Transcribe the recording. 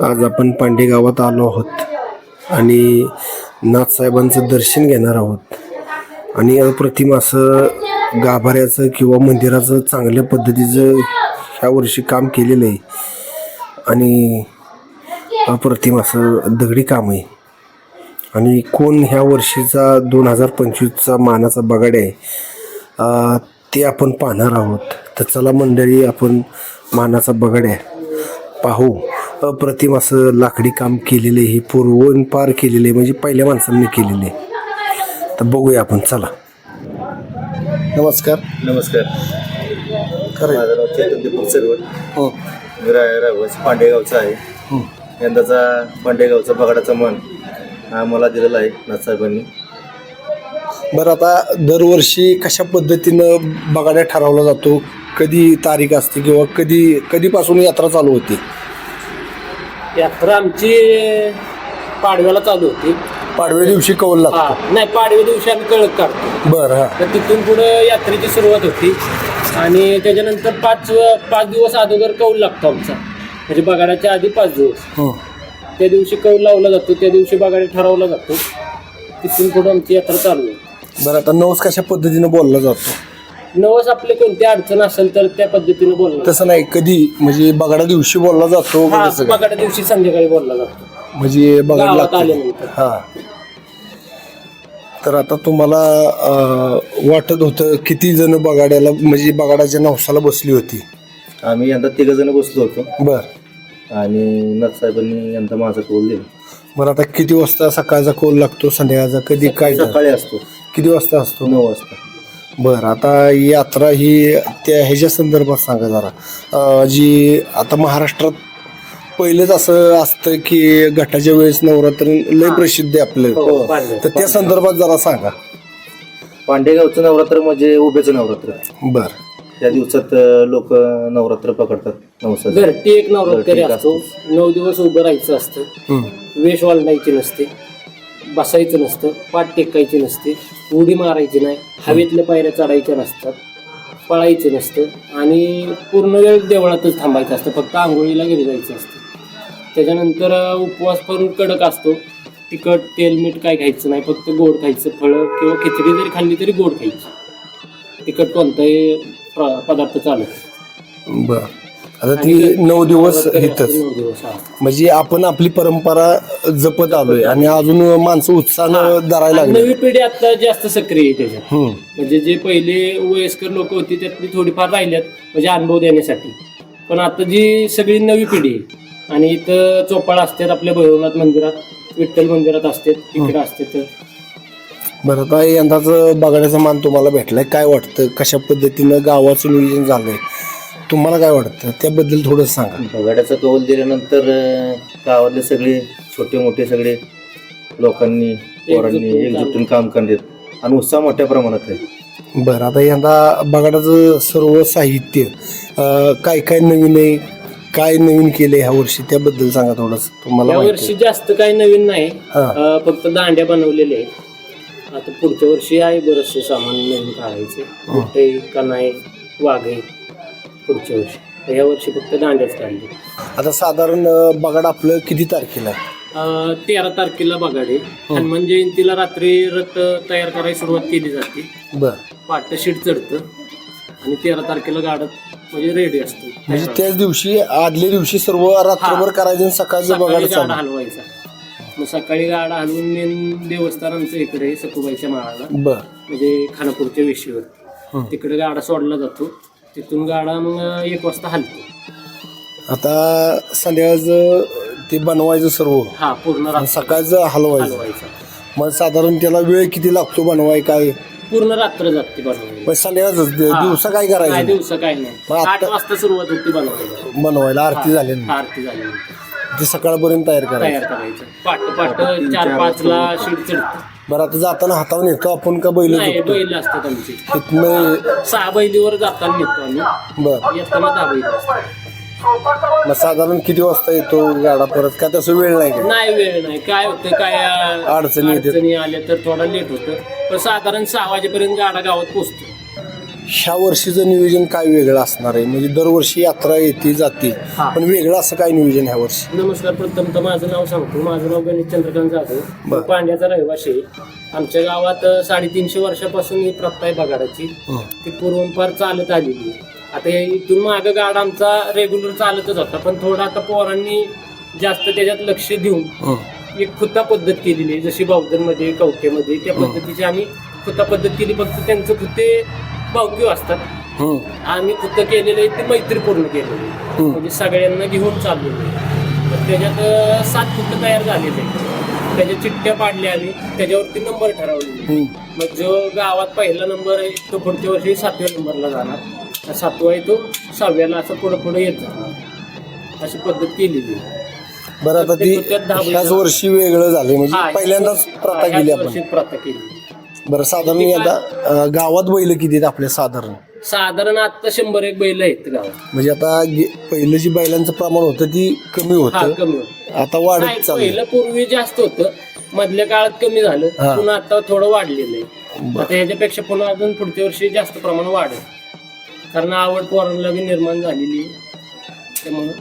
आज आपण पांडे गावात आलो आहोत आणि नाथसाहेबांचं दर्शन घेणार आहोत. आणि अप्रतिम असं गाभाऱ्याचं किंवा मंदिराचं चांगल्या पद्धतीचं ह्या वर्षी काम केलेलं आहे. आणि अप्रतिम असं दगडी काम आहे. आणि कोण ह्या वर्षीचा दोन हजार पंचवीसचा मानाचा बगाड आहे ते आपण पाहणार आहोत. तर चला मंडळी आपण मानाचा बगाड आहे पाहू. अप्रतिम असं लाकडी काम केलेलं हे पूर्वण पार केलेलं आहे म्हणजे पहिल्या माणसांनी केलेलं. आहे तर बघूया आपण चला. नमस्कार. नमस्कार. खरं माझं नाव चेतन दीपक सरवट. हो. मी पांडेगावचा आहे. हो. यंदाचा पांडेगावचा बगाडाचा मन हा मला दिलेला आहे नाथसाहेबांनी. बरं आता दरवर्षी कशा पद्धतीनं बगाड्या ठरवला जातो? कधी तारीख असते किंवा कधी कधीपासून यात्रा चालू होती? यात्रा आमची पाडव्याला चालू होती. पाडव्या दिवशी कौल लागतो. हा नाही पाडव्या दिवशी आम्ही कळक काढतो. बरं हा. तर तिथून पुढे यात्रेची सुरुवात होती. आणि त्याच्यानंतर पाच पाच दिवस अगोदर कौल लागतो आमचा. म्हणजे बगाड्याच्या आधी पाच दिवस. हो. त्या दिवशी कौल लावला जातो त्या दिवशी बगाडी ठरवला जातो. तिथून पुढे आमची यात्रा चालू आहे बरं आता नवस कशा पद्धतीनं बोलला जातो? नवस आपले कोणती अडचण असेल तर त्या पद्धतीने बोलला तसं नाही कधी? म्हणजे बगाडा दिवशी बोलला जातो हा? बगाड्या दिवशी संध्याकाळी बोलला जातो. म्हणजे बगाड गावात लागतो. आल्यानंतर. हा. तर आता तुम्हाला अं, वाटत होतं किती जण बगाड्याला म्हणजे बगाडाच्या नवसाला बसली होती? आम्ही यंदा तिघ जण बसलो होतो. बर. आणि नाथसाहेबांनी यंदा माझा कौल दिला. बरं आता किती वाजता सकाळचा कोल लागतो संध्याकाळचा? कधी काय सकाळी असतो. किती वाजता असतो? नऊ वाजता. बरं आता यात्रा ही त्या ह्याच्या संदर्भात सांगा जरा. अं, जी आता महाराष्ट्रात पहिलेच असं असतं की घटाच्या वेळेस नवरात्र लय प्रसिद्ध आहे आपलं. हो पाडव्या तर त्या संदर्भात जरा सांगा. पांडेगावचं नवरात्र म्हणजे उभेचं नवरात्र. बर. त्या दिवसात लोक नवरात्र पकडतात नवसाचं. घरटी एक नवरात्री घरटी असतो. नऊ दिवस उभं राहायचं असतं. हम्म. वेश वाळण्याची नसते. बसायचं नसतं पाठ टेकायची नसते उडी मारायची नाही हवेतल्या पायऱ्या चढायच्या नसतात पळायचं नसतं आणि पूर्ण वेळ देवळातच थांबायचं असतं फक्त आंघोळीला घरी जायचं असतं. त्याच्यानंतर उपवास पण कडक असतो. तिखट तेल मीठ काय खायचं नाही फक्त गोड खायचं फळं किंवा खिचडी जरी खाल्ली तरी गोड खायची. तिखट कोणताही प्र- पदार्थ चालत बरं. आता ती नऊ दिवस इथंच नऊ दिवस हा. म्हणजे आपण आपली परंपरा जपत आलोय आणि अजून माणसं उत्साहानं धरायला आणि लागली नवी पिढी आता जास्त सक्रिय आहे त्याच्यात. हम्म. म्हणजे जे पहिले वयस्कर लोक होती त्यातली थोडीफार राहिल्यात म्हणजे अनुभव देण्यासाठी. पण आता जी सगळी नवी पिढी आहे आणि इथं चोपाळ असतात आपल्या भैरवनाथ मंदिरात विठ्ठल मंदिरात असतात इकडे असते तर. बरं आता यंदाच बगाड्याचा मान तुम्हाला भेटलाय. काय वाटतं? कशा पद्धतीनं गावाचं नियोजन झालंय? तुम्हाला काय वाटतं? त्याबद्दल थोडं सांगा. बगाड्याचा कौल दिल्यानंतर अं, गावातले सगळे छोटे मोठे सगळे लोकांनी पोरांनी एकजुटून काम करतात आणि उत्साह मोठ्या प्रमाणात आहे. बरं आता यंदा बगाडाचं सर्व साहित्य अं, काय काय नवीन आहे? काय नवीन केलंय ह्या वर्षी? त्याबद्दल सांगा थोडंच तुम्हाला या माहिती वर्षी जास्त काही नवीन नाही. हा. अं, फक्त दांड्या बनवलेल्या आहेत. आता पुढच्या वर्षी आहे बरेचसे सामान नवीन काढायचे. मोठे कनाय वाघे पुढच्या वर्षी. या वर्षी फक्त दांड्याच काढले. आता साधारण अं, बगाड आपलं किती तारखेला आहे? अं, तेरा तारखेला बघाडे हनुमान जयंतीला रात्री रथ तयार करायला सुरुवात केली जाते. बरं. पाट शीट चढतं. आणि तेरा तारखेला गाडत म्हणजे रेडी असतो. म्हणजे त्याच दिवशी आदल्या दिवशी सर्व रात्रभर करायचं आणि सकाळचं बगाड सकाळी गाडा चालू. हलवायचा. मग सकाळी गाडा हलवून मेन देवस्थान आमचं इकडे आहे, सखुबाईच्या माळाला. बर. म्हणजे खानापूरच्या वेशीवर. तिकडे गाडा सोडला जातो. तिथून गाडा मग एक वाजता हलतो. आता संध्याकाळचं ते बनवायचं सर्व. हा पूर्ण आणि रात्र सकाळचं हलवायचं. हलवायचा. मग साधारण त्याला वेळ किती लागतो बनवाय काय? पूर्ण रात्र जाते बनवायला. मग संध्याकाळच दिवसा काय काय करायचं दिवस काय नाही. मग आता- आठ वाजता सुरुवात होती बनवायला. बनवायला आरती झाली नाही. आरती झाल्यानंतर ते सकाळपर्यंत तयार करायचं. तयार करायचं. पाट पाट चार पाच ला शीट चढतं. बरं आता जाताना हातावर येतो आपण का बैल नाही बैल असतात आमची. तिथनं सहा बैलीवर जाताना नेतो आम्ही. बर. येताना दहा बैल असतात. मग साधारण किती वाजता येतो गाडा परत? का तसं वेळ नाही का? नाही वेळ नाही. काय होतं काय अं, अडचणी येतात. अडचणी आल्या तर थोडा लेट होतं. पण साधारण सहा वाजेपर्यंत गाडा गावात पोचतो ह्या वर्षीचं नियोजन काय वेगळं असणार आहे म्हणजे दरवर्षी यात्रा येते जाते हा. पण वेगळं असं काय नियोजन ह्या वर्षी नमस्कार प्रथम तर माझं नाव सांगतो माझं नाव गणेश चंद्रकांत जाधव बर. मी पांड्याचा रहिवाशी आहे. आमच्या गावात अ, साडेतीनशे वर्षापासून ही प्रथा आहे बगाडाची. ती पूर्वंपार चालत आलेली आहे आता इथून मागं गाड आमचा रेग्युलर चालतच होता पण थोडा आता पोरांनी जास्त त्याच्यात लक्ष देऊन. एक खुत्ता पद्धत केलेली आहे जशी बावधनमध्ये कवठेमध्ये त्या पद्धतीची आम्ही खुत्ता पद्धत केली फक्त त्यांचं खुत्ते भावकीव असतात. आम्ही खुत्त केलेले आहे ते मैत्रीपूर्ण केलेले आहे. म्हणजे सगळ्यांना घेऊन चाललेलो आहे. त्याच्यात सात खुत्त तयार झालेले आहेत. त्याच्या चिठ्ठ्या पाडल्या आम्ही त्याच्यावरती नंबर ठरवलेले हं. मग जो गावात पहिला नंबर आहे तो पुढच्या वर्षी सातव्या नंबरला जाणार सातवा आहे तो सहाव्याला असं पुढं पुढं येत जाणार अशी पद्धत केलेली. बरं आता ती वर्षी वेगळं झालं म्हणजे पहिल्यांदाच प्रथा केली आपण प्रथा केली बरं साधारण आता अं, गावात बैल किती आहेत आपल्या साधारण? साधारण आता शंभर एक बैल आहेत गावात. म्हणजे आता गे- पहिलं जी बैलांचं प्रमाण होतं ती कमी हा होतं. कमी होतं. आता वाढत पहिलं पूर्वी जास्त होतं. मधल्या काळात कमी झालं. हा. पुन्हा आता थोडं वाढलेलं आहे. आता ह्याच्यापेक्षा पुन्हा अजून पुढच्या वर्षी जास्त प्रमाण वाढेल. कारण आवड पोरांना बी निर्माण झालेली आहे. त्यामुळं